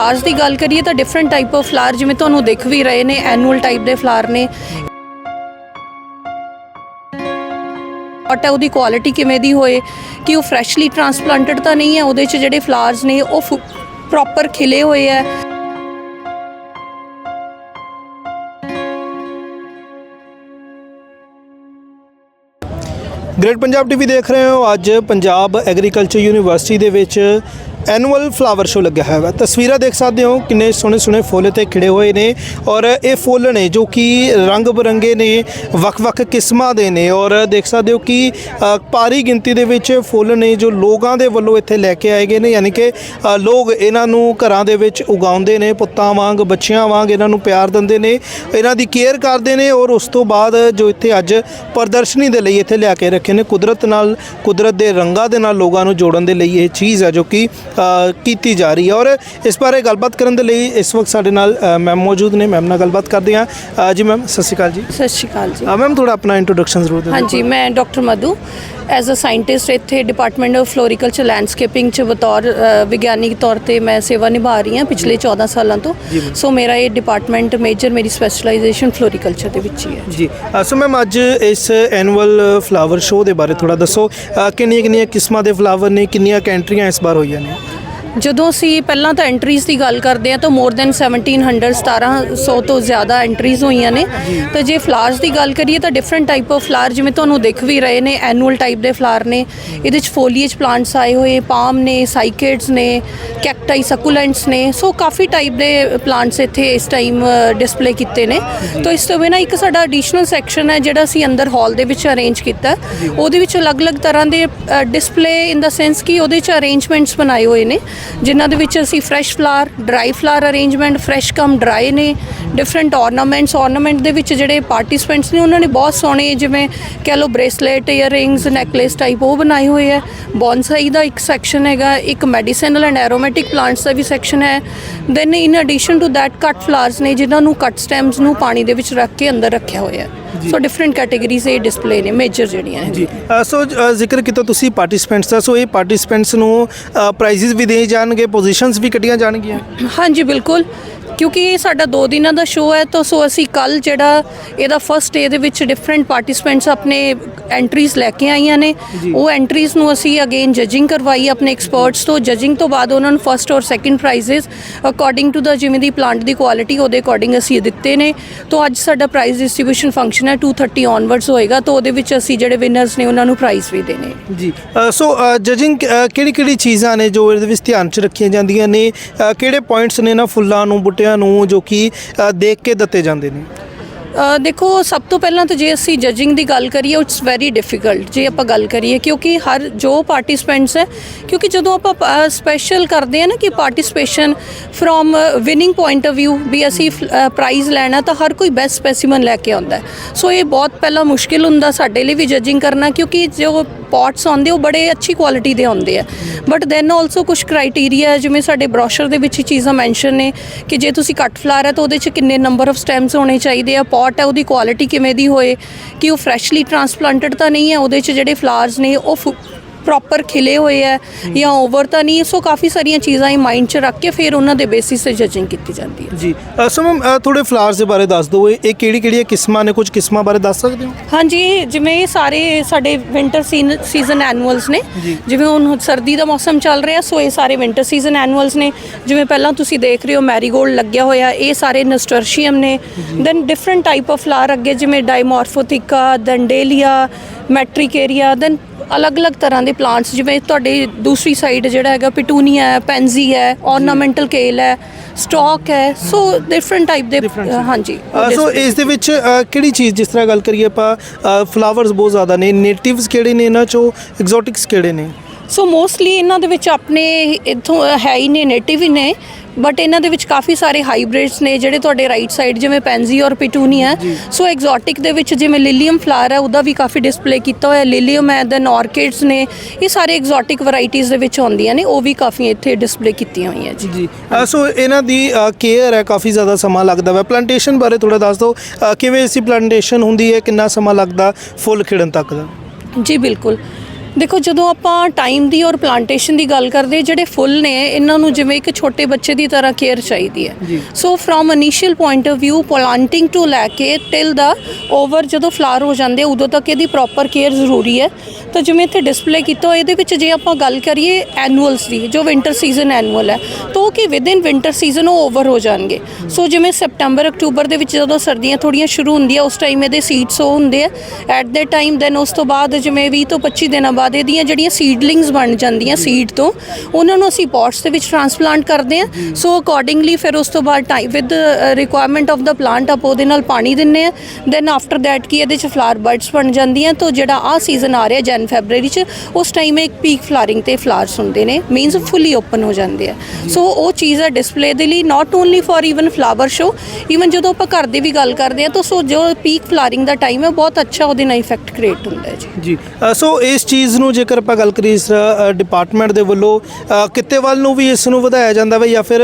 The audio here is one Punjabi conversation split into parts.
ਫਲਾਵਰਸ ਦੀ ਗੱਲ ਕਰੀਏ ਤਾਂ ਡਿਫਰੈਂਟ ਟਾਈਪ ਆਫ ਫਲਾਵਰ ਜਿਵੇਂ ਤੁਹਾਨੂੰ ਦਿਖ ਵੀ ਰਹੇ ਨੇ ਐਨੂਅਲ ਟਾਈਪ ਦੇ ਫਲਾਵਰ ਨੇ। ਬਟ ਉਹਦੀ ਕੁਆਲਿਟੀ ਕਿਵੇਂ ਦੀ ਹੋਏ, ਕਿ ਉਹ ਫਰੈਸ਼ਲੀ ਟ੍ਰਾਂਸਪਲਾਂਟਡ ਤਾਂ ਨਹੀਂ ਹੈ, ਉਹਦੇ 'ਚ ਜਿਹੜੇ ਫਲਾਵਰਸ ਨੇ, ਉਹ ਪ੍ਰੋਪਰ ਖਿਲੇ ਹੋਏ ਹੈ। ਗ੍ਰੇਟ ਪੰਜਾਬ ਟੀਵੀ ਦੇਖ ਰਹੇ ਹੋ। ਅੱਜ ਪੰਜਾਬ ਐਗਰੀਕਲਚਰ ਯੂਨੀਵਰਸਿਟੀ ਦੇ ਵਿੱਚ ਐਨੂਅਲ ਫਲਾਵਰ ਸ਼ੋ ਲੱਗਿਆ ਹੋਇਆ ਹੈ ਤਸਵੀਰਾਂ ਦੇਖ ਸਕਦੇ ਹੋ ਕਿੰਨੇ ਸੋਹਣੇ ਸੋਹਣੇ ਫੁੱਲ ਇੱਥੇ ਖਿੜੇ ਹੋਏ ਨੇ ਔਰ ਇਹ ਫੁੱਲ ਨੇ ਜੋ ਕਿ ਰੰਗ ਬਰੰਗੇ ਨੇ ਵੱਖ-ਵੱਖ ਕਿਸਮਾਂ ਦੇ ਨੇ ਔਰ ਦੇਖ ਸਕਦੇ ਹੋ ਕਿ ਅ, ਭਾਰੀ ਗਿਣਤੀ ਦੇ ਵਿੱਚ ਫੁੱਲ ਨੇ ਜੋ ਲੋਕਾਂ ਦੇ ਵੱਲੋਂ ਇੱਥੇ ਲੈ ਕੇ ਆਏ ਗਏ ਨੇ ਯਾਨੀ ਕਿ ਲੋਕ ਇਹਨਾਂ ਨੂੰ ਘਰਾਂ ਦੇ ਵਿੱਚ ਉਗਾਉਂਦੇ ਨੇ ਪੁੱਤਾਂ ਵਾਂਗ ਬੱਚਿਆਂ ਵਾਂਗ ਇਹਨਾਂ ਨੂੰ ਪਿਆਰ ਦਿੰਦੇ ਨੇ ਇਹਨਾਂ ਦੀ ਕੇਅਰ ਕਰਦੇ ਨੇ ਔਰ ਉਸ ਤੋਂ ਬਾਅਦ ਜੋ ਇੱਥੇ ਅੱਜ ਪ੍ਰਦਰਸ਼ਨੀ ਦੇ ਲਈ ਇੱਥੇ ਲਿਆ ਕੇ ਰੱਖੇ ਨੇ ਕੁਦਰਤ ਨਾਲ ਕੁਦਰਤ ਦੇ ਰੰਗਾਂ ਦੇ ਨਾਲ ਲੋਕਾਂ ਨੂੰ ਜੋੜਨ ਦੇ ਲਈ ਇਹ ਚੀਜ਼ ਹੈ ਜੋ ਕਿ ਕੀਤੀ ਜਾ ਰਹੀ ਹੈ। ਔਰ ਇਸ ਬਾਰੇ ਗੱਲਬਾਤ ਕਰਨ ਦੇ ਲਈ ਇਸ ਵਕਤ ਸਾਡੇ ਨਾਲ ਮੈਮ ਮੌਜੂਦ ਨੇ। ਮੈਮ ਨਾਲ ਗੱਲਬਾਤ ਕਰਦੇ ਹਾਂ। ਜੀ ਮੈਮ ਸਤਿ ਸ਼੍ਰੀ ਅਕਾਲ ਜੀ। ਸਤਿ ਸ਼੍ਰੀ ਅਕਾਲ ਜੀ। ਮੈਮ ਥੋੜਾ ਆਪਣਾ ਇੰਟਰੋਡਕਸ਼ਨ ਜ਼ਰੂਰ ਦੇ ਦਿਓ। ਹਾਂਜੀ ਮੈਂ doctor Madhu. As a scientist ਇੱਥੇ ਡਿਪਾਰਟਮੈਂਟ ਆਫ ਫਲੋਰੀਕਲਚਰ ਲੈਂਡਸਕੇਪਿੰਗ ਚ ਬਤੌਰ ਅ, ਵਿਗਿਆਨਿਕ ਤੌਰ ਤੇ ਮੈਂ ਸੇਵਾ ਨਿਭਾ ਰਹੀ ਹਾਂ ਪਿਛਲੇ 14 ਸਾਲਾਂ ਤੋਂ। ਸੋ ਮੇਰਾ ਇਹ ਡਿਪਾਰਟਮੈਂਟ ਮੇਜਰ ਮੇਰੀ ਸਪੈਸ਼ਲਾਈਜੇਸ਼ਨ ਫਲੋਰੀਕਲਚਰ ਦੇ ਵਿੱਚ ਹੀ ਹੈ। ਜੀ। ਸੋ ਮੈਮ ਅੱਜ ਇਸ ਐਨੂਅਲ ਫਲਾਵਰ ਸ਼ੋਅ ਦੇ ਬਾਰੇ ਥੋੜਾ ਦੱਸੋ। ਕਿੰਨੀਆਂ ਕਿੰਨੀਆਂ ਕਿਸਮਾਂ ਦੇ ਫਲਾਵਰ ਨੇ ਕਿੰਨੀਆਂ ਕੰਟਰੀਆਂ ਇਸ ਵਾਰ ਹੋਈਆਂ ਨੇ? ਜਦੋਂ ਅਸੀਂ ਪਹਿਲਾਂ ਤਾਂ ਐਂਟਰੀਜ਼ ਦੀ ਗੱਲ ਕਰਦੇ ਹਾਂ ਤਾਂ ਮੋਰ ਦੈਨ 1700 1700 ਤੋਂ ਜ਼ਿਆਦਾ ਐਂਟਰੀਜ਼ ਹੋਈਆਂ ਨੇ। ਤਾਂ ਜੇ ਫਲਾਰਸ ਦੀ ਗੱਲ ਕਰੀਏ ਤਾਂ ਡਿਫਰੈਂਟ ਟਾਈਪ ਆਫ ਫਲਾਰ ਜਿਵੇਂ ਤੁਹਾਨੂੰ ਦਿਖ ਵੀ ਰਹੇ ਨੇ ਐਨੂਅਲ ਟਾਈਪ ਦੇ ਫਲਾਰ ਨੇ। ਇਹਦੇ ਚ ਫੋਲੀਏਜ ਪਲਾਂਟਸ ਆਏ ਹੋਏ ਪਾਮ ਨੇ ਸਾਈਕੇਡਸ ਨੇ ਕੈਕਟਾਈ ਸਕੂਲੈਂਟਸ ਨੇ। ਸੋ ਕਾਫੀ ਟਾਈਪ ਦੇ ਪਲਾਂਟਸ ਇੱਥੇ ਇਸ ਟਾਈਮ ਡਿਸਪਲੇ ਕੀਤੇ ਨੇ। ਤਾਂ ਇਸ ਤੋਂ ਬਿਨਾਂ ਇੱਕ ਸਾਡਾ ਐਡੀਸ਼ਨਲ ਸੈਕਸ਼ਨ ਹੈ ਜਿਹੜਾ ਅਸੀਂ ਅੰਦਰ ਹਾਲ ਦੇ ਵਿੱਚ ਅਰੇਂਜ ਕੀਤਾ। ਉਹਦੇ ਵਿੱਚ ਅਲੱਗ-ਅਲੱਗ ਤਰ੍ਹਾਂ ਦੇ ਡਿਸਪਲੇ ਇਨ ਦਾ ਸੈਂਸ ਕਿ ਉਹਦੇ ਚ ਅਰੇਂਜਮੈਂਟਸ ਬਣਾਏ ਹੋਏ ਨੇ। ਜਿਨ੍ਹਾਂ ਦੇ ਵਿੱਚ ਅਸੀਂ fresh flower dry flower arrangement fresh cum dry ਨੇ ਡਿਫਰੈਂਟ ornaments ornament ਦੇ ਵਿੱਚ ਜਿਹੜੇ ਪਾਰਟਿਸਪੈਂਟਸ ਨੇ ਉਹਨਾਂ ਨੇ ਬਹੁਤ ਸੋਹਣੇ ਜਿਵੇਂ ਕਹਿ ਲਓ ਬ੍ਰੇਸਲੇਟ ਇਅਰਿੰਗਸ ਨੈਕਲੇਸ ਟਾਈਪ ਉਹ ਬਣਾਏ ਹੋਏ ਹੈ ਬੌਨਸਾਈ ਦਾ ਇੱਕ ਸੈਕਸ਼ਨ ਹੈਗਾ ਇੱਕ ਮੈਡੀਸਿਨਲ ਐਂਡ ਐਰੋਮੈਟਿਕ ਪਲਾਂਟਸ ਦਾ ਵੀ ਸੈਕਸ਼ਨ ਹੈ। Then in addition to that cut flowers ਨੇ ਜਿਨ੍ਹਾਂ ਨੂੰ ਕੱਟ ਸਟੈਮਸ ਨੂੰ ਪਾਣੀ ਦੇ ਵਿੱਚ ਰੱਖ ਕੇ ਅੰਦਰ ਰੱਖਿਆ ਹੋਇਆ। ਸੋ ਡਿਫਰੈਂਟ ਕੈਟਾਗਰੀਜ਼ ਇਹ ਡਿਸਪਲੇ ਨੇ ਮੇਜਰ ਜਿਹੜੀਆਂ ਨੇ। ਜੀ। ਸੋ ਜ਼ਿਕਰ ਕੀਤਾ ਤੁਸੀਂ ਪਾਰਟਿਸਪੈਂਟਸ ਦਾ ਸੋ ਇਹ ਪਾਰਟਿਸਪੈਂਟਸ ਨੂੰ ਪ੍ਰਾਈਜ਼ਸ ਵੀ ਦੇ ਜਾਣਗੇ ਪੋਜੀਸ਼ਨਸ ਵੀ ਕੱਢੀਆਂ ਜਾਣਗੀਆਂ? ਹਾਂਜੀ ਬਿਲਕੁਲ। ਕਿਉਂਕਿ ਇਹ ਸਾਡਾ 2 ਦਿਨਾਂ ਦਾ ਸ਼ੋਅ ਹੈ ਤਾਂ ਸੋ ਅਸੀਂ ਕੱਲ ਜਿਹੜਾ ਇਹਦਾ ਫਰਸਟ ਡੇ ਦੇ ਵਿੱਚ ਡਿਫਰੈਂਟ ਪਾਰਟਿਸਪੈਂਟਸ ਆਪਣੇ ਐਂਟਰੀਜ਼ ਲੈ ਕੇ ਆਈਆਂ ਨੇ। ਉਹ ਐਂਟਰੀਜ਼ ਨੂੰ ਅਸੀਂ ਅਗੇਨ ਜਜਿੰਗ ਕਰਵਾਈ ਆਪਣੇ ਐਕਸਪਰਟਸ ਤੋਂ। ਜਜਿੰਗ ਤੋਂ ਬਾਅਦ ਉਹਨਾਂ ਨੂੰ first or second prizes according to ਦਾ ਜਿਵੇਂ ਦੀ ਪਲਾਂਟ ਦੀ ਕੁਆਲਿਟੀ ਉਹਦੇ ਅਕੋਰਡਿੰਗ ਅਸੀਂ ਦਿੱਤੇ ਨੇ। ਤਾਂ ਅੱਜ ਸਾਡਾ ਪ੍ਰਾਈਜ਼ ਡਿਸਟ੍ਰੀਬਿਊਸ਼ਨ ਫੰਕਸ਼ਨ ਹੈ 230 ਔਨਵਰਡਸ ਹੋਏਗਾ ਤਾਂ ਉਹਦੇ ਵਿੱਚ ਅਸੀਂ ਜਿਹੜੇ ਵਿਨਰਸ ਨੇ ਉਹਨਾਂ ਨੂੰ ਪ੍ਰਾਈਜ਼ ਵੀ ਦੇਣੇ ਜੀ। ਸੋ ਜਜਿੰਗ ਕਿਹੜੀ ਕਿਹੜੀ ਚੀਜ਼ਾਂ ਨੇ ਜੋ ਇਹਦੇ ਵਿੱਚ ਧਿਆਨ ਚ ਰੱਖੀਆਂ ਜਾਂਦੀਆਂ ਨੇ? ਕਿਹੜੇ ਪੁਆਇੰਟਸ ਨੇ ਨਾ ਫੁੱਲਾਂ ਨੂੰ ਬੂਟਿਆਂ ਨੂੰ ਜੋ ਕਿ ਅ, ਦੇਖ ਕੇ ਦਿੱਤੇ ਜਾਂਦੇ ਨੇ। ਦੇਖੋ, ਸਭ ਤੋਂ ਪਹਿਲਾਂ ਤਾਂ ਜੇ ਅਸੀਂ ਜੱਜਿੰਗ ਦੀ ਗੱਲ ਕਰੀਏ ਇਟਸ ਵੈਰੀ ਡਿਫਿਕਲਟ ਜੇ ਆਪਾਂ ਗੱਲ ਕਰੀਏ, ਕਿਉਂਕਿ ਹਰ ਜੋ ਪਾਰਟਿਸਪੈਂਟਸ ਹੈ, ਕਿਉਂਕਿ ਜਦੋਂ ਆਪਾਂ ਸਪੈਸ਼ਲ ਕਰਦੇ ਆ ਨਾ ਕਿ participation from winning point of View, ਵੀ ਅਸੀਂ ਪ੍ਰਾਈਜ਼ ਲੈਣਾ, ਤਾਂ ਹਰ ਕੋਈ ਬੈਸਟ ਸਪੈਸੀਮਨ ਲੈ ਕੇ ਆਉਂਦਾ ਸੋ ਇਹ ਬਹੁਤ ਪਹਿਲਾਂ ਮੁਸ਼ਕਿਲ ਹੁੰਦਾ ਸਾਡੇ ਲਈ ਵੀ ਜੱਜਿੰਗ ਕਰਨਾ, ਕਿਉਂਕਿ ਜੋ ਪੌਟਸ ਆਉਂਦੇ, ਉਹ ਬੜੇ ਅੱਛੀ ਕੁਆਲਿਟੀ ਦੇ ਆਉਂਦੇ ਆ। ਬਟ ਦੈਨ ਆਲਸੋ ਕੁਝ ਕ੍ਰਾਈਟੇਰੀਆ ਜਿਵੇਂ ਸਾਡੇ ਬ੍ਰੋਸ਼ਰ ਦੇ ਵਿੱਚ ਹੀ ਚੀਜ਼ਾਂ ਮੈਂਸ਼ਨ ਨੇ, ਕਿ ਜੇ ਤੁਸੀਂ ਕੱਟ ਫਲਾਰ ਹੈ, ਤਾਂ ਉਹਦੇ 'ਚ ਕਿੰਨੇ ਨੰਬਰ ਆਫ ਸਟੈਮਸ ਹੋਣੇ ਚਾਹੀਦੇ ਆ ਪੌਟ ਹੈ, ਉਹਦੀ ਕੁਆਲਿਟੀ ਕਿਵੇਂ ਦੀ ਹੋਏ, ਕਿ ਉਹ ਫਰੈਸ਼ਲੀ ਟ੍ਰਾਂਸਪਲਾਂਟਡ ਤਾਂ ਨਹੀਂ ਹੈ, ਉਹਦੇ 'ਚ ਜਿਹੜੇ ਫਲਾਵਰਸ ਨੇ, ਉਹ ਪ੍ਰੋਪਰ ਖਿਲੇ ਹੋਏ ਹੈ ਜਾਂ ਓਵਰ ਤਾਂ ਨਹੀਂ ਸੋ ਕਾਫੀ ਸਾਰੀਆਂ ਚੀਜ਼ਾਂ ਇਹ ਮਾਈਂਡ 'ਚ ਰੱਖ ਕੇ ਫਿਰ ਉਹਨਾਂ ਦੇ ਬੇਸਿਸ ਤੇ ਜਜਿੰਗ ਕੀਤੀ ਜਾਂਦੀ ਹੈ। ਜੀ ਸੋ ਮੈਮ ਥੋੜੇ ਫਲਾਵਰਸ ਦੇ ਬਾਰੇ ਦੱਸ ਦਿਓ। ਇਹ ਕਿਹੜੀ ਕਿਹੜੀਆਂ ਕਿਸਮਾਂ ਨੇ? ਕੁਝ ਕਿਸਮਾਂ ਬਾਰੇ ਦੱਸ ਸਕਦੇ ਹੋ? ਹਾਂਜੀ ਜਿਵੇਂ ਇਹ ਸਾਰੇ ਸਾਡੇ ਵਿੰਟਰ ਸੀਜ਼ਨ ਐਨੂਅਲਸ ਨੇ। ਜਿਵੇਂ ਹੁਣ ਸਰਦੀ ਦਾ ਮੌਸਮ ਚੱਲ ਰਿਹਾ ਸੋ ਇਹ ਸਾਰੇ ਵਿੰਟਰ ਸੀਜ਼ਨ ਐਨੂਅਲਸ ਨੇ। ਜਿਵੇਂ ਪਹਿਲਾਂ ਤੁਸੀਂ ਦੇਖ ਰਹੇ ਹੋ ਮੈਰੀਗੋਲਡ ਲੱਗਿਆ ਹੋਇਆ ਇਹ ਸਾਰੇ ਨਸਟਰਸ਼ੀਅਮ ਨੇ। Then different type of flower ਅੱਗੇ ਜਿਵੇਂ ਡਾਈਮੋਰਫੋਥਿਕਾ ਦੰਡੇਲੀਆ ਮੈਟ੍ਰਿਕੇਰੀਆ ਦੈਨ ਅਲੱਗ-ਅਲੱਗ ਤਰ੍ਹਾਂ ਦੇ ਪਲਾਂਟਸ ਜਿਵੇਂ ਤੁਹਾਡੇ ਦੂਸਰੀ ਸਾਈਡ ਜਿਹੜਾ ਹੈਗਾ ਪਿਟੂਨੀਆ ਹੈ ਪੈਂਜ਼ੀ ਹੈ ornamental ਕੇਲ ਹੈ ਸਟਾਕ ਹੈ ਸੋ ਡਿਫਰੈਂਟ ਟਾਈਪ ਦੇ। ਹਾਂਜੀ ਸੋ ਇਸ ਦੇ ਵਿੱਚ ਕਿਹੜੀ ਚੀਜ਼ ਜਿਸ ਤਰ੍ਹਾਂ ਗੱਲ ਕਰੀਏ ਆਪਾਂ ਫਲਾਵਰਸ ਬਹੁਤ ਜ਼ਿਆਦਾ ਨੇ ਨੇਟਿਵਸ ਕਿਹੜੇ ਨੇ ਇਹਨਾਂ ਚੋਂ ਐਗਜ਼ੋਟਿਕਸ ਕਿਹੜੇ ਨੇ ਸੋ ਮੋਸਟਲੀ ਇਹਨਾਂ ਦੇ ਵਿੱਚ ਆਪਣੇ ਇਥੋਂ ਹੈ ਹੀ ਨੇ ਨੇਟਿਵ ਹੀ ਨੇ ਬਟ ਇਹਨਾਂ ਦੇ ਵਿੱਚ ਕਾਫੀ ਸਾਰੇ ਹਾਈਬ੍ਰਿਡਸ ਨੇ ਜਿਹੜੇ ਤੁਹਾਡੇ ਰਾਈਟ ਸਾਈਡ ਜਿਵੇਂ ਪੈਂਜ਼ੀ ਔਰ ਪਿਟੂਨੀਆ ਸੋ ਐਗਜ਼ੋਟਿਕ ਦੇ ਵਿੱਚ ਜਿਵੇਂ ਲਿਲੀਅਮ ਫਲਾਵਰ ਹੈ ਉਹਦਾ ਵੀ ਕਾਫੀ ਡਿਸਪਲੇ ਕੀਤਾ ਹੋਇਆ ਲਿਲੀਅਮ ਹੈ ਦੈਨ ਆਰਕਿਡਸ ਨੇ ਇਹ ਸਾਰੇ ਐਗਜ਼ੋਟਿਕ ਵੈਰਾਈਟੀਆਂ ਦੇ ਵਿੱਚ ਆਉਂਦੀਆਂ ਨੇ ਉਹ ਵੀ ਕਾਫੀ ਇੱਥੇ ਡਿਸਪਲੇ ਕੀਤੀਆਂ ਹੋਈਆਂ ਜੀ। ਜੀ। ਸੋ ਇਹਨਾਂ ਦੀ ਕੇਅਰ ਹੈ ਕਾਫੀ ਜ਼ਿਆਦਾ ਸਮਾਂ ਲੱਗਦਾ ਵਾ। ਪਲਾਂਟੇਸ਼ਨ ਬਾਰੇ ਥੋੜਾ ਦੱਸ ਦਿਓ। ਕਿਵੇਂ ਇਸੀ ਪਲਾਂਟੇਸ਼ਨ ਹੁੰਦੀ ਹੈ ਕਿੰਨਾ ਸਮਾਂ ਲੱਗਦਾ ਫੁੱਲ ਖਿੜਨ ਤੱਕ ਦਾ? ਜੀ ਬਿਲਕੁਲ। ਦੇਖੋ ਜਦੋਂ ਆਪਾਂ ਟਾਈਮ ਦੀ ਔਰ ਪਲਾਂਟੇਸ਼ਨ ਦੀ ਗੱਲ ਕਰਦੇ ਜਿਹੜੇ ਫੁੱਲ ਨੇ ਇਹਨਾਂ ਨੂੰ ਜਿਵੇਂ ਇੱਕ ਛੋਟੇ ਬੱਚੇ ਦੀ ਤਰ੍ਹਾਂ ਕੇਅਰ ਚਾਹੀਦੀ ਹੈ। So from initial point of View planting to ਲੈ ਕੇ ਟਿਲ ਦਾ ਓਵਰ ਜਦੋਂ ਫਲਾਰ ਹੋ ਜਾਂਦੇ ਉਦੋਂ ਤੱਕ ਇਹਦੀ ਪ੍ਰੋਪਰ ਕੇਅਰ ਜ਼ਰੂਰੀ ਹੈ। ਤਾਂ ਜਿਵੇਂ ਇੱਥੇ ਡਿਸਪਲੇ ਕੀਤਾ ਹੋਇਆ, ਇਹਦੇ ਵਿੱਚ ਜੇ ਆਪਾਂ ਗੱਲ ਕਰੀਏ ਐਨੂਅਲਸ ਦੀ ਜੋ ਵਿੰਟਰ ਸੀਜ਼ਨ ਐਨੂਅਲ ਹੈ ਤਾਂ ਉਹ ਕਿ ਵਿਦ ਇਨ ਵਿੰਟਰ ਸੀਜ਼ਨ ਉਹ ਓਵਰ ਹੋ ਜਾਣਗੇ। ਸੋ ਜਿਵੇਂ ਸੈਪਟੈਂਬਰ ਅਕਤੂਬਰ ਦੇ ਵਿੱਚ ਜਦੋਂ ਸਰਦੀਆਂ ਥੋੜੀਆਂ ਸ਼ੁਰੂ ਹੁੰਦੀਆਂ ਉਸ ਟਾਈਮ ਇਹਦੇ ਸੀਡਸ ਉਹ ਹੁੰਦੇ ਆ। ਐਟ ਦੇ ਟਾਈਮ ਦੈਨ ਉਸ ਤੋਂ ਬਾਅਦ ਜਿਵੇਂ 20 ਤੋਂ 25 ਦਿਨਾਂ ਬਾਅਦ ਇਹਦੀਆਂ ਜਿਹੜੀਆਂ ਸੀਡਲਿੰਗਸ ਬਣ ਜਾਂਦੀਆਂ ਸੀਡ ਤੋਂ, ਉਹਨਾਂ ਨੂੰ ਅਸੀਂ ਪੋਟਸ ਦੇ ਵਿੱਚ ਟ੍ਰਾਂਸਪਲਾਂਟ ਕਰਦੇ ਹਾਂ। ਸੋ ਅਕੋਰਡਿੰਗਲੀ ਫਿਰ ਉਸ ਤੋਂ ਬਾਅਦ ਟਾਈਮ ਵਿਦ ਰਿਕੁਆਇਰਮੈਂਟ ਆਫ ਦਾ ਪਲਾਂਟ ਆਪ ਉਹਦੇ ਨਾਲ ਪਾਣੀ ਦਿੰਨੇ ਆ ਦੈਨ ਆਫਟਰ ਦੈਟ ਕੀ ਇਹਦੇ ਚ ਫਲਾਰ ਬਰਡਸ ਬਣ ਜਾਂਦੀਆਂ ਤਾਂ ਜਿਹੜਾ ਆ ਸੀਜ਼ਨ ਆ ਰਿਹਾ ਜਨ ਫੈਬਰੂਰੀ ਚ, ਉਸ ਟਾਈਮ ਇੱਕ ਪੀਕ ਫਲਾਰਿੰਗ ਤੇ ਫਲਾਰਸ ਹੁੰਦੇ ਨੇ ਮੀਨਸ ਫੁੱਲੀ ਓਪਨ ਹੋ ਜਾਂਦੇ ਆ। ਸੋ ਉਹ ਚੀਜ਼ ਹੈ ਡਿਸਪਲੇ ਦੇ ਲਈ not only for even flower show even ਜਦੋਂ ਆਪਾਂ ਘਰ ਦੀ ਵੀ ਗੱਲ ਕਰਦੇ ਆ ਤਾਂ ਸੋ ਜੋ ਪੀਕ ਫਲਾਰਿੰਗ ਦਾ ਟਾਈਮ ਹੈ, ਬਹੁਤ ਅੱਛਾ ਉਹਦੇ ਨਾਲ ਇਫੈਕਟ ਕ੍ਰੀਏਟ ਹੁੰਦਾ ਹੈ ਜੀ। ਜੀ ਸੋ ਇਸ ਚੀਜ਼ ਨੂੰ ਜੇਕਰ ਆਪਾਂ ਗੱਲ ਕਰੀਏ ਇਸ ਡਿਪਾਰਟਮੈਂਟ ਦੇ ਵੱਲੋਂ ਅ, ਕਿੱਤੇ ਵੱਲ ਨੂੰ ਵੀ ਇਸ ਨੂੰ ਵਧਾਇਆ ਜਾਂਦਾ ਵਾ ਜਾਂ ਫਿਰ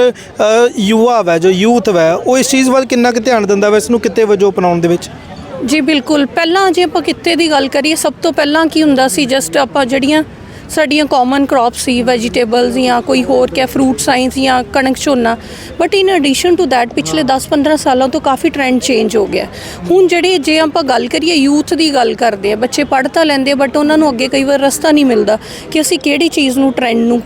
ਯੁਵਾ ਵਾ ਜੋ ਯੂਥ ਵਾ ਉਹ ਇਸ ਚੀਜ਼ ਵੱਲ ਕਿੰਨਾ ਕੁ ਧਿਆਨ ਦਿੰਦਾ ਵਾ ਇਸ ਨੂੰ ਕਿੱਤੇ ਵਜੋਂ ਅਪਣਾਉਣ ਦੇ ਵਿੱਚ? ਜੀ ਬਿਲਕੁਲ। ਪਹਿਲਾਂ ਜੇ ਆਪਾਂ ਕਿੱਤੇ ਦੀ ਗੱਲ ਕਰੀਏ ਸਭ ਤੋਂ ਪਹਿਲਾਂ ਕੀ ਹੁੰਦਾ ਸੀ ਜਸਟ ਆਪਾਂ ਜਿਹੜੀਆਂ ਸਾਡੀਆਂ ਕਾਮਨ ਕ੍ਰੌਪਸ ਸੀ ਵੈਜੀਟੇਬਲਸ ਜਾਂ ਕੋਈ ਹੋਰ ਕਿਆ ਫਰੂਟ ਸਾਇੰਸ ਜਾਂ ਕਣਕ ਝੋਨਾ। But in addition to that ਪਿਛਲੇ 10-15 ਸਾਲਾਂ ਤੋਂ ਕਾਫੀ ਟ੍ਰੈਂਡ ਚੇਂਜ ਹੋ ਗਿਆ। ਹੁਣ ਜਿਹੜੇ ਜੇ ਆਪਾਂ ਗੱਲ ਕਰੀਏ ਯੂਥ ਦੀ ਗੱਲ ਕਰਦੇ ਆ ਬੱਚੇ ਪੜ੍ਹ ਤਾਂ ਲੈਂਦੇ ਬਟ ਉਹਨਾਂ ਨੂੰ ਅੱਗੇ ਕਈ ਵਾਰ ਰਸਤਾ ਨਹੀਂ ਮਿਲਦਾ ਕਿ ਅਸੀਂ ਕਿਹੜੀ ਚੀਜ਼ ਨੂੰ ਟ੍ਰੈਂਡ ਨੂੰ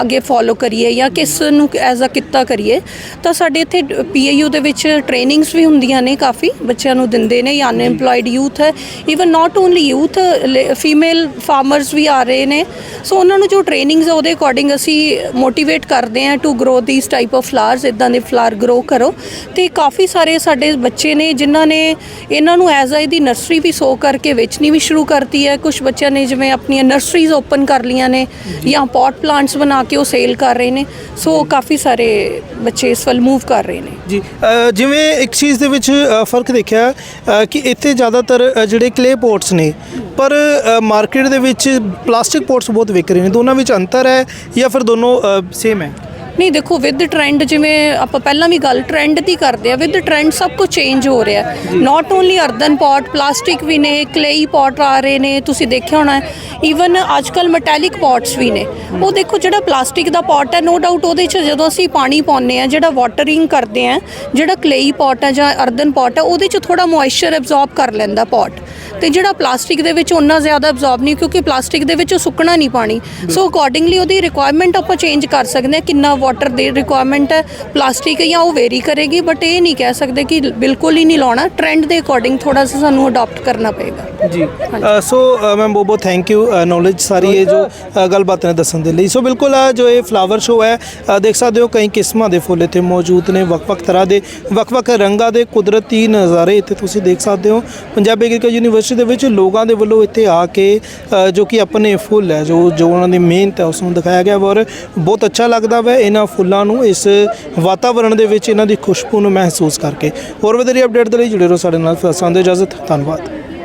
ਅੱਗੇ ਫੋਲੋ ਕਰੀਏ ਜਾਂ ਕਿਸ ਨੂੰ ਐਜ਼ ਅ ਕਿੱਤਾ ਕਰੀਏ ਤਾਂ ਸਾਡੇ ਇੱਥੇ ਪੀਏਯੂ ਦੇ ਵਿੱਚ ਟ੍ਰੇਨਿੰਗਸ ਵੀ ਹੁੰਦੀਆਂ ਨੇ ਕਾਫੀ ਬੱਚਿਆਂ ਨੂੰ ਦਿੰਦੇ ਨੇ ਜਾਂ ਅਨਐਮਪਲੋਇਡ ਯੂਥ ਹੈ even not only youth female farmers ਵੀ ਆ ਰਹੇ ਨੇ ਸੋ ਉਹਨਾਂ ਨੂੰ ਜੋ ਟ੍ਰੇਨਿੰਗਸ ਆ ਉਹਦੇ ਅਕੋਰਡਿੰਗ ਅਸੀਂ ਮੋਟੀਵੇਟ ਕਰਦੇ ਆ to grow these type of flowers ਇਦਾਂ ਦੇ ਫਲਾਵਰ ਗਰੋ ਕਰੋ ਤੇ ਕਾਫੀ ਸਾਰੇ ਸਾਡੇ ਬੱਚੇ ਨੇ ਜਿਨ੍ਹਾਂ ਨੇ ਇਹਨਾਂ ਨੂੰ ਐਜ਼ ਅ ਇਹਦੀ ਨਰਸਰੀ ਵੀ ਸੋ ਕਰਕੇ ਵੇਚਣੀ ਵੀ ਸ਼ੁਰੂ ਕਰਤੀ ਹੈ ਕੁਝ ਬੱਚਿਆਂ ਨੇ ਜਿਵੇਂ ਆਪਣੀਆਂ ਨਰਸਰੀਜ਼ ਓਪਨ ਕਰ ਲੀਆਂ ਨੇ ਜਾਂ। ਪੌਟ ਪਲਾਂਟਸ ਬਣਾ ਕੇ ਉਹ ਸੇਲ ਕਰ ਰਹੇ ਨੇ ਸੋ ਕਾਫੀ ਸਾਰੇ ਬੱਚੇ ਇਸ ਵੱਲ ਮੂਵ ਕਰ ਰਹੇ ਨੇ। ਜੀ ਅ, ਜਿਵੇਂ ਇੱਕ ਚੀਜ਼ ਦੇ ਵਿੱਚ ਅ, ਫ਼ਰਕ ਦੇਖਿਆ ਅ, ਕਿ ਇੱਥੇ ਜ਼ਿਆਦਾਤਰ ਅ, ਜਿਹੜੇ ਕਲੇ ਪੋਟਸ ਨੇ ਪਰ ਮਾਰਕੀਟ ਦੇ ਵਿੱਚ ਪਲਾਸਟਿਕ ਪੋਟਸ ਬਹੁਤ ਵਿਕ ਰਹੇ ਨੇ ਦੋਨਾਂ ਵਿੱਚ ਅੰਤਰ ਹੈ ਜਾਂ ਫਿਰ ਦੋਨੋਂ ਸੇਮ ਹੈ? ਨਹੀਂ ਦੇਖੋ ਵਿਦ ਟ੍ਰੈਂਡ ਜਿਵੇਂ ਆਪਾਂ ਪਹਿਲਾਂ ਵੀ ਗੱਲ ਟ੍ਰੈਂਡ ਦੀ ਕਰਦੇ ਆ ਵਿਦ ਟ੍ਰੈਂਡ ਸਭ ਕੁਝ ਚੇਂਜ ਹੋ ਰਿਹਾ not only earthen pot plastic ਵੀ ਨੇ ਕਲੇਈ ਪੋਟ ਆ ਰਹੇ ਨੇ ਤੁਸੀਂ ਦੇਖਿਆ ਹੋਣਾ ਈਵਨ ਅੱਜਕੱਲ ਮੈਟੈਲਿਕ ਪੋਟਸ ਵੀ ਨੇ। ਉਹ ਦੇਖੋ ਜਿਹੜਾ ਪਲਾਸਟਿਕ ਦਾ ਪੋਟ ਹੈ ਨੋ ਡਾਊਟ ਉਹਦੇ 'ਚ ਜਦੋਂ ਅਸੀਂ ਪਾਣੀ ਪਾਉਂਦੇ ਆ ਜਿਹੜਾ ਵਾਟਰਿੰਗ ਕਰਦੇ ਆ ਜਿਹੜਾ ਕਲੇਈ ਪੋਟ ਹੈ ਜਾਂ ਅਰਦਨ ਪੋਟ ਹੈ ਉਹਦੇ 'ਚ ਥੋੜਾ ਮੋਇਸਚਰ ਐਬਜ਼ੌਰਬ ਕਰ ਲੈਂਦਾ ਪੋਟ ਤੇ ਜਿਹੜਾ ਪਲਾਸਟਿਕ ਦੇ ਵਿੱਚ ਉਹਨਾਂ ਜ਼ਿਆਦਾ ਐਬਜ਼ੌਰਬ ਨਹੀਂ ਕਿਉਂਕਿ ਪਲਾਸਟਿਕ ਦੇ ਵਿੱਚ ਉਹ ਸੁੱਕਣਾ ਨਹੀਂ ਪਾਣੀ। ਸੋ ਅਕੋਰਡਿੰਗਲੀ ਉਹਦੀ ਰਿਕੁਆਇਰਮੈਂਟ ਆਪਾਂ ਚੇਂਜ ਕਰ ਸਕਦੇ ਹਾਂ ਕਿੰਨਾ ਵਾਟਰ ਦੀ ਰਿਕੁਆਇਰਮੈਂਟ ਹੈ ਪਲਾਸਟਿਕ ਜਾਂ ਉਹ ਵੇਰੀ ਕਰੇਗੀ ਬਟ ਇਹ ਨਹੀਂ ਕਹਿ ਸਕਦੇ ਕਿ ਬਿਲਕੁਲ ਹੀ ਨਹੀਂ ਲਾਉਣਾ। ਟ੍ਰੈਂਡ ਦੇ ਅਕੋਰਡਿੰਗ ਥੋੜਾ ਸਾ ਸਾਨੂੰ ਅਡਾਪਟ ਕਰਨਾ ਪਏਗਾ। ਜੀ। ਸੋ ਮੈਮ ਬਹੁਤ ਬਹੁਤ ਥੈਂਕ ਯੂ ਨੌਲੇਜ ਸਾਰੀ ਇਹ ਜੋ ਗੱਲਬਾਤ ਨੇ ਦੱਸਣ ਦੇ ਲਈ। ਸੋ ਬਿਲਕੁਲ ਆ ਜੋ ਇਹ ਫਲਾਵਰ ਸ਼ੋ ਹੈ ਦੇਖ ਸਕਦੇ ਹੋ ਕਈ ਕਿਸਮਾਂ ਦੇ ਫੁੱਲ ਇੱਥੇ ਮੌਜੂਦ ਨੇ ਵੱਖ-ਵੱਖ ਤਰ੍ਹਾਂ ਦੇ ਵੱਖ-ਵੱਖ ਰੰਗਾਂ ਦੇ ਕੁਦਰਤੀ ਨਜ਼ਾਰੇ ਇੱਥੇ ਤੁਸੀਂ ਦੇਖ ਸਕਦੇ ਹੋ। ਪੰਜਾਬ ਐਗਰੀਕਲਚਰ ਯੂਨੀਵਰਸਿਟੀ ਦੇ ਵਿੱਚ ਲੋਕਾਂ ਦੇ ਵੱਲੋਂ ਇੱਥੇ ਆ ਕੇ ਜੋ ਕਿ ਆਪਣੇ ਫੁੱਲ ਹੈ, ਜੋ ਜੋ ਉਹਨਾਂ ਦੀ ਮਿਹਨਤ ਹੈ, ਉਸ ਨੂੰ ਦਿਖਾਇਆ ਗਿਆ ਔਰ ਬਹੁਤ ਅੱਛਾ ਲੱਗਦਾ ਵੈ ਇਹਨਾਂ ਫੁੱਲਾਂ ਨੂੰ, ਇਸ ਵਾਤਾਵਰਣ ਦੇ ਵਿੱਚ ਇਹਨਾਂ ਦੀ ਖੁਸ਼ਬੂ ਨੂੰ ਮਹਿਸੂਸ ਕਰਕੇ। ਹੋਰ ਵਧੇਰੇ ਅਪਡੇਟ ਦੇ ਲਈ ਜੁੜੇ ਰਹੋ ਸਾਡੇ ਨਾਲ ਫਸਾਂ ਦੇ ਇਜਾਜ਼ਤ, ਧੰਨਵਾਦ।